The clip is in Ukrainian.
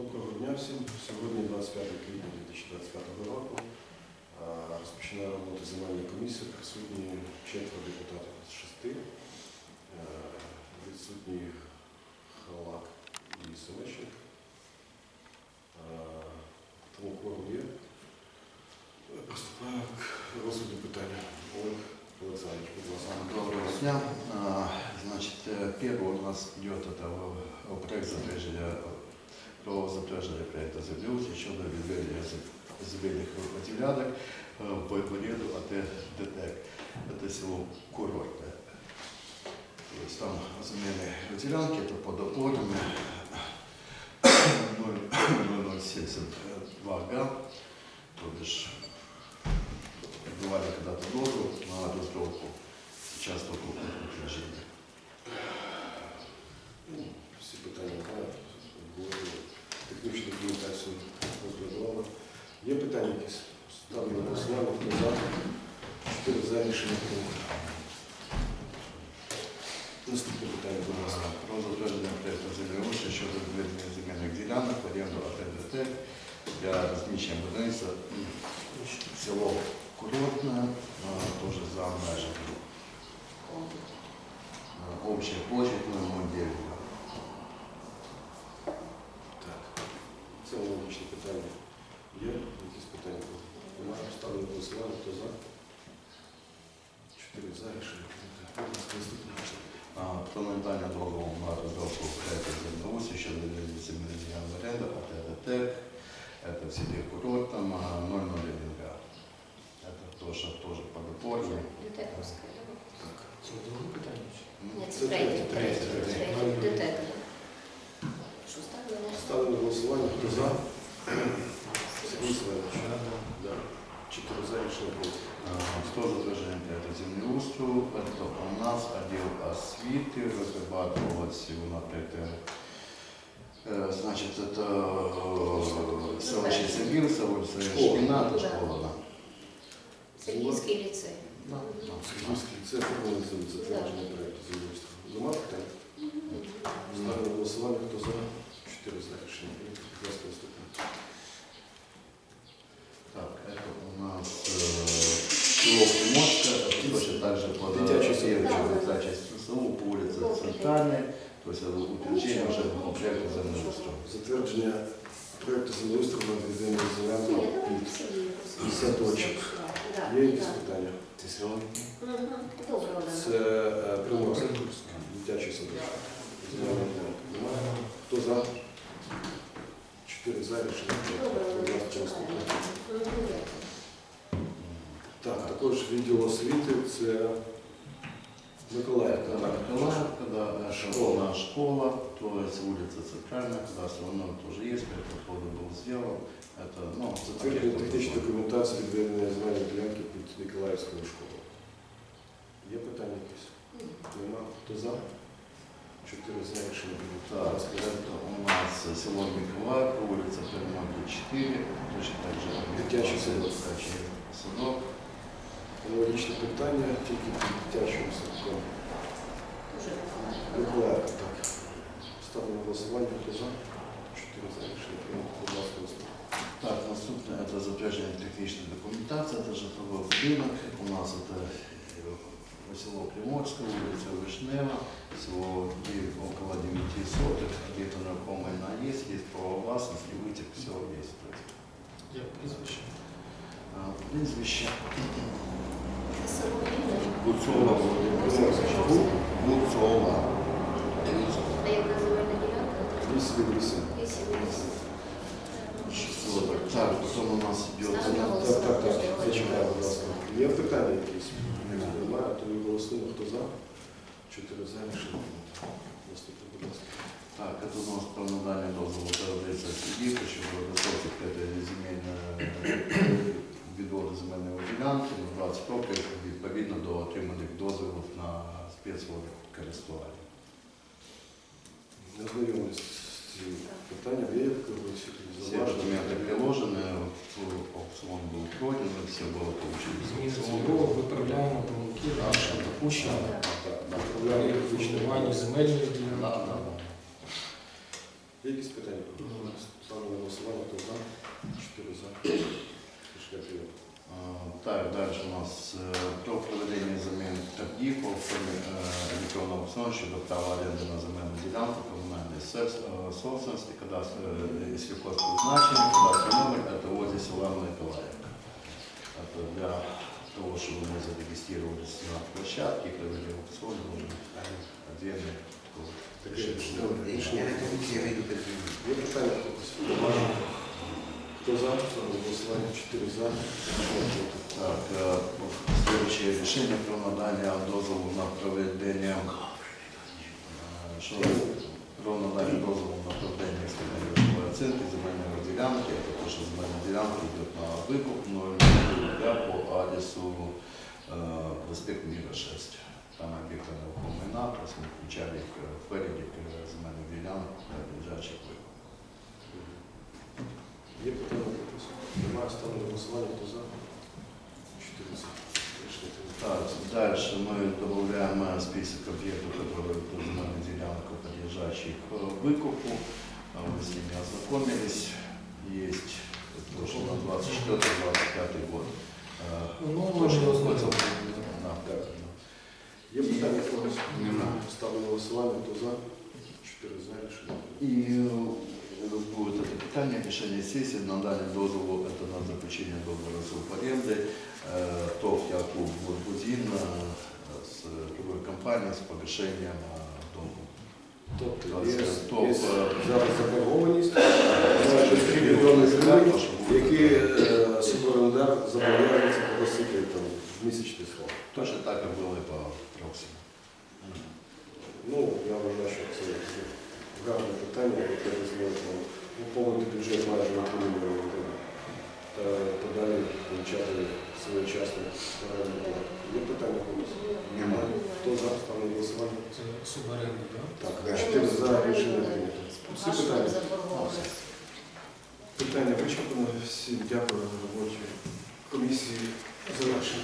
Доброго дня всім. Сьогодні 25 квітня 2025 року. А, Розпочинає роботу земельної комісії. Присутні четверо депутатів з шести. Е, Відсутні Халак і Семещик. Е, Тому кворум є. Приступаю к розгляду питання. Олег Олександрович, будь ласка. Доброго дня. А, Значит, э, первый у нас идет это э, проект затверждения, про затверждение проекта землеустройства щодо відведення зем- земельних ділянок э, по періоду АТ ДТЕК. Это село Курортне. То есть там земельные делянки, это под опорами 0,072 га, то бишь бывали когда-то дозу на разработку, сейчас только утверждение. Наступне питання, будь ласка. Про затвердження проєкту землеустрою щодо відведення земельних ділянок в оренду АТДТ для розміщення будівництва село Курортне, теж за межами. Общая площадь 0,9. Так. Це логічне питання. Є якісь питання? Немає. Ставлю на голосування. Хто за? Чотири за рішення. Будь ласка, наступне Про надання дозволу на розробку проєкту землеустрою щодо в оренду АТДТ. Это в селе Курортном, а, 001 га. Это тоже, тоже под опорами. Детековська. Так. Це друге питання? Ні, Це третє, третє, третє, третє. третє. Що ставили на на голосування. Хто за? Сергій Славович. Чотири за рішення прийнято. А, Что затверждение проекта землеустрою? Это у нас отдел освиты разрабатывалось его на проекте. Э, Значит, это э, селище Сергиевса, улица Школа. Шкина, это Да. школа, да. Сергійський ліцей. Да. Сергійський ліцей оформлений за затвердження проєкту землеустрою. Нема питань? Ставлю на голосування. Хто за? Чотири за рішення прийнято. Будь ласка, наступне. Село Приморское, точно так же садок. Дитячий часть село по улице Центральной, то есть это утверждение уже проекту землеустрою. Затвердження проєкту землеустрою на відведення давай під садочок. Є якісь питання? Мгм. Добре, Це е, дитячий садочок. Хто за? Чотири за рішення. Добре, Будь Олена, ласка, наступне. чекаємо. Мгм, дякую. Так, також відділ освіти це Миколаївка. Это так? Николаевка, да, это Школа. школа. школа, то есть улица Центральная, кадастровый номер тоже есть, переход был сделан. Это, ну, Затвердження технічної документації відведення земельної ділянки під Миколаївською школою. Є питання якісь? Нема. Хто за? Чотири за рішення прийнято. Так, это у нас село Миколаевка, улица Перемоги 4, точно так же. Дитячий садок. Дитячий садок. Аналогічне питання, тільки під дитячим садком. Дуже добре. Миколаївка, так. Ставлю на голосування. Хто за? Чотири за рішення прийнято. Будь ласка, наступне. Так, наступне это затвердження технічної документації, это житловой будинок. У нас это э, село Приморское, улица Вишнева, село и около 9 соток, где-то знакомая на есть, есть право властности, вытек, все есть. То есть, Як Гуцова, Гу- Гуцова. А яка земельна ділянка? Так? Так, потом у нас идет Ставлю Так, так, так. Зачекай, будь ласка. Є питання якісь? Немає, то і голосуємо. Хто за? Чотири за рішення. Наступне, будь ласка. Так, это у нас про надання дозволу передається судівка щодо розробки п'ятої земельної відводу земельної ділянки на 20 років відповідно до отриманих дозволів на спецводокористування. Не знайомились з цим питанням. Є в когось якісь Все зауваження? документы приложены, аукцион был пройден, все было получено. Зміни цільового, виправляємо помилки, наше допущення Так, так, при направляємо технічне формуванні земельної Да, ділянки. Так, далі у нас е, про проведення замін торгів по формі е, електронного аукціону щодо права оренди на земельну ділянку комунальної сес- е, собственності, кадастр е, сільхозпризначення, кадастровий номер, это возле села Миколаївка. Это для того, чтобы мы зарегистрировались на площадке и провели аукцион, нужно отдельный такой Таке решение. рішення. Є питання хтось? Хто за? Голосування 4 за. Так, е, следующее рішення про надання дозволу на проведення е, що про надання дозволу на проведення експертної оцінки земельної ділянки. Що земельна ділянка йде на викуп 0 по адресу е, проспект Мира 6. Там об'єкти нерухомого просто ми включали їх е, в перелік е, земельних ділянок для лежачих викуп. ставлю на голосування. Хто за? 4 за. Рішення прийнято. Так, дальше мы добавляем э, список объектов, которые по земельной делянке подлежащих э, выкупу. А Вы с ними ознакомились. Есть то, что на 24-25 год. Э, Ну, то, ми что вже находится ознайомлені. на- Так. Є питання когось? Немає. Ставлю на голосування. Хто за? 4 за. Рішення прийнято. И э, будет это питание решение сессии на данный дозволу, это на заключение договора с аренды, э, ТОВ Якуб Бурбудин э, с другой компанией с погашением э, долга. Тобто Так, є, це топ, є е, зараз заборгованість, майже 3 мільйони гривень, які е, суборендар зобов'язується погасити там, в місячний срок. Точно так, как было и по Проксиму. Ну, я вважаю, що це гарне питання, яке дозволить нам поповнити бюджет майже на 3 мільйони гривень та подалі получати своєчасно оренду плату. Є питання комусь? Немає. Хто за ставлю на голосування? Це суборенда, так? Так, 4 за рішення прийнято. Всі питання? Питання вичерпано. Всім дякую роботі комісії завершені.